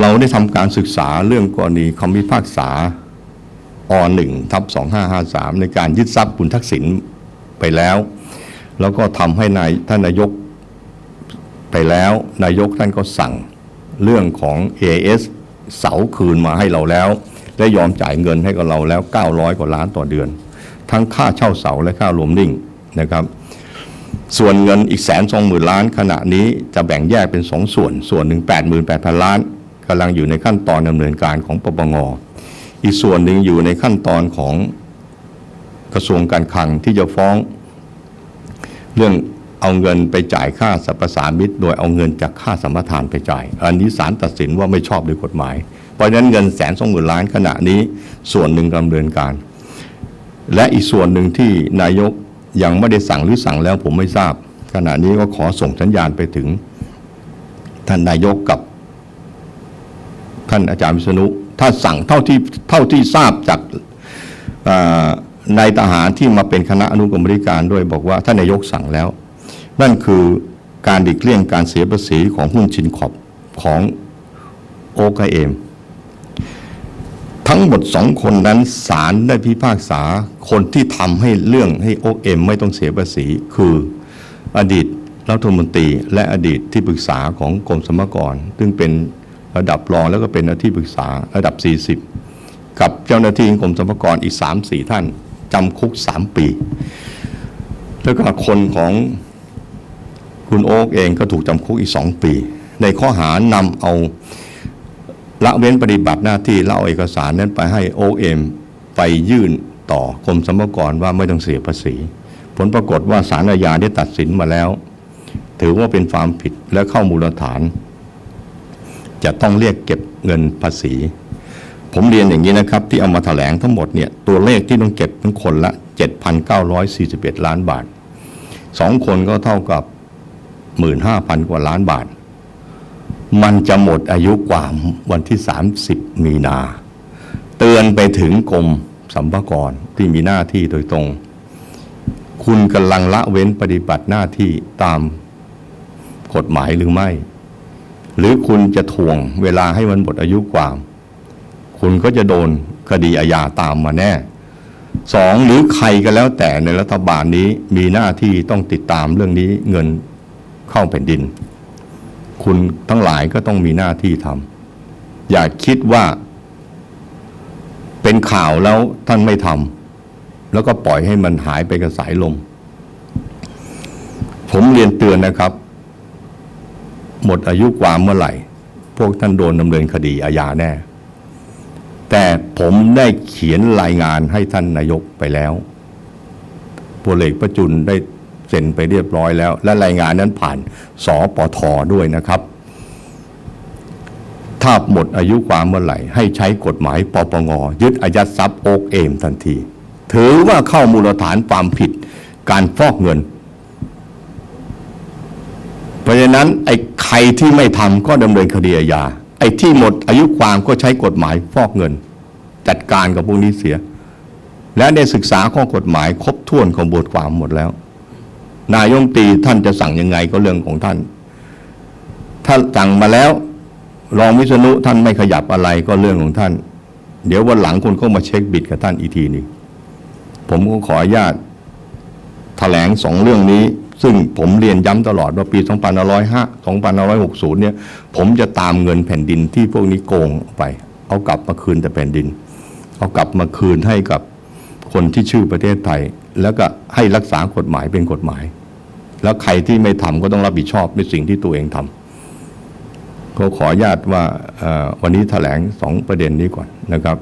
เราได้ทำการศึกษาเรื่องกรณีคำพิพากษาอหนึ่งทับสองห้าห้าสามในการยึดทรัพย์คุณทักษิณไปแล้ว แล้วก็ทำให้นายท่านนายกไปแล้วนายกท่านก็สั่งเรื่องของ AS เสาคืนมาให้เราแล้ว และยอมจ่ายเงินให้กับเราแล้ว 900 กว่าล้านต่อเดือน ทั้งค่าเช่าเสาและค่ารวมนิ่งนะครับ ส่วนเงินอีกแสนสองหมื่นล้านขณะนี้จะแบ่งแยกเป็นสองส่วน ส่วนหนึ่งแปดหมื่นแปดพันล้าน กำลังอยู่ในขั้นตอนดำเนินการของปปงอีกส่วนหนึ่งอยู่ในขั้นตอนของกระทรวงการคลังที่จะฟ้อง เรื่องเอาเงินไปจ่ายค่าสรรพสามิตโดยเอาเงินจากค่าสัมปทานไปจ่าย อันนี้ศาลตัดสินว่าไม่ชอบด้วยกฎหมาย เพราะฉะนั้นเงินแสนสองหมื่นล้านขณะนี้ส่วนหนึ่งดำเนินการ และอีกส่วนหนึ่งที่นายกยังไม่ได้สั่งหรือสั่งแล้วผมไม่ทราบ ขณะนี้ก็ขอส่งสัญญาณไปถึงท่านนายกกับ ท่านอาจารย์วิษณุถ้าสั่งเท่าที่เท่าที่ทราบจากนายทหารที่มาเป็นคณะอนุกรรมธิการด้วยบอกว่าท่านนายกสั่งแล้ว นั่นคือการดิกเลี่ยงการเสียภาษีของหุ้นชินขอบของโอคเอมทั้งหมดสองคนนั้นศาลได้พิพากษาคนที่ทำให้เรื่องให้โอเอ็มไม่ต้องเสียภาษี คืออดีตรัฐมนตรีและอดีตที่ปรึกษาของกรมสรรพากรซึ่งเป็น ระดับรองแล้วก็เป็นหน้าที่ปรึกษาระดับ 40 กับเจ้าหน้าที่กรมสรรพากรอีก 3-4 ท่านจำคุก 3 ปี แล้วก็คนของคุณโอ๊กเองก็ถูกจำคุกอีก 2 ปี ในข้อหานำเอาละเว้นปฏิบัติหน้าที่แล้วเอาเอกสารนั้นไปให้โอเอ็มไปยื่นต่อกรมสรรพากรว่าไม่ต้องเสียภาษี ผลปรากฏว่าศาลอาญาได้ตัดสินมาแล้ว ถือว่าเป็นความผิดและเข้ามูลฐาน จะต้องเรียกเก็บเงินภาษี ผมเรียนอย่างนี้นะครับ ที่เอามาแถลงทั้งหมดเนี่ยตัวเลขที่ต้องเก็บทั้งคนละ 7,941 ล้านบาทสองคนก็เท่ากับ 15,000 กว่าล้านบาท มันจะหมดอายุความวันที่ 30 มีนา เตือนไปถึงกรมสัมภากรที่มีหน้าที่โดยตรง คุณกำลังละเว้นปฏิบัติหน้าที่ตามกฎหมายหรือไม่ หรือคุณจะถ่วงเวลาให้มันหมดอายุความ คุณก็จะโดนคดีอาญาตามมาแน่สองหรือใครก็แล้วแต่ในรัฐบาลนี้มีหน้าที่ต้องติดตามเรื่องนี้เงินเข้าแผ่นดิน คุณทั้งหลายก็ต้องมีหน้าที่ทำอย่าคิดว่า เป็นข่าวแล้วท่านไม่ทำแล้วก็ปล่อยให้มันหายไปกับสายลม ผมเรียนเตือนนะครับ หมดอายุความเมื่อไหร่ พวกท่านโดนดำเนินคดีอาญาแน่ แต่ผมได้เขียนรายงานให้ท่านนายกไปแล้วพลเอกประจุลได้เซ็นไปเรียบร้อยแล้ว และรายงานนั้นผ่านสปทด้วยนะครับ ถ้าหมดอายุความเมื่อไหร่ ให้ใช้กฎหมายปปงยึดอายัดทรัพย์โอกเอมทันที ถือว่าเข้ามูลฐานความผิดการฟอกเงิน เพราะฉะนั้นไอ้ใครที่ไม่ทำก็ดำเนินคดีอาญาไอ้ที่หมดอายุความก็ใช้กฎหมายฟอกเงิน จัดการกับพวกนี้เสีย และได้ศึกษาข้อกฎหมายครบถ้วนของบทความหมดแล้ว นายกรัฐมนตรีท่านจะสั่งยังไงก็เรื่องของท่าน ถ้าสั่งมาแล้วรองวิษณุท่านไม่ขยับอะไรก็เรื่องของท่าน เดี๋ยววันหลังคนก็มาเช็คบิดกับท่านอีกทีหนึงผมก็ขออนุญาตแถลงสองเรื่องนี้ ซึ่งผมเรียนย้ำตลอดว่าปี2505 2560 เนี่ย ผมจะตามเงินแผ่นดินที่พวกนี้โกงไป เอากลับมาคืนแต่แผ่นดิน เอากลับมาคืนให้กับคนที่ชื่อประเทศไทย แล้วก็ให้รักษากฎหมายเป็นกฎหมาย แล้วใครที่ไม่ทำก็ต้องรับผิดชอบในสิ่งที่ตัวเองทำก็ขออนุญาตว่าวันนี้แถลงสองประเด็นนี้ก่อนนะครับ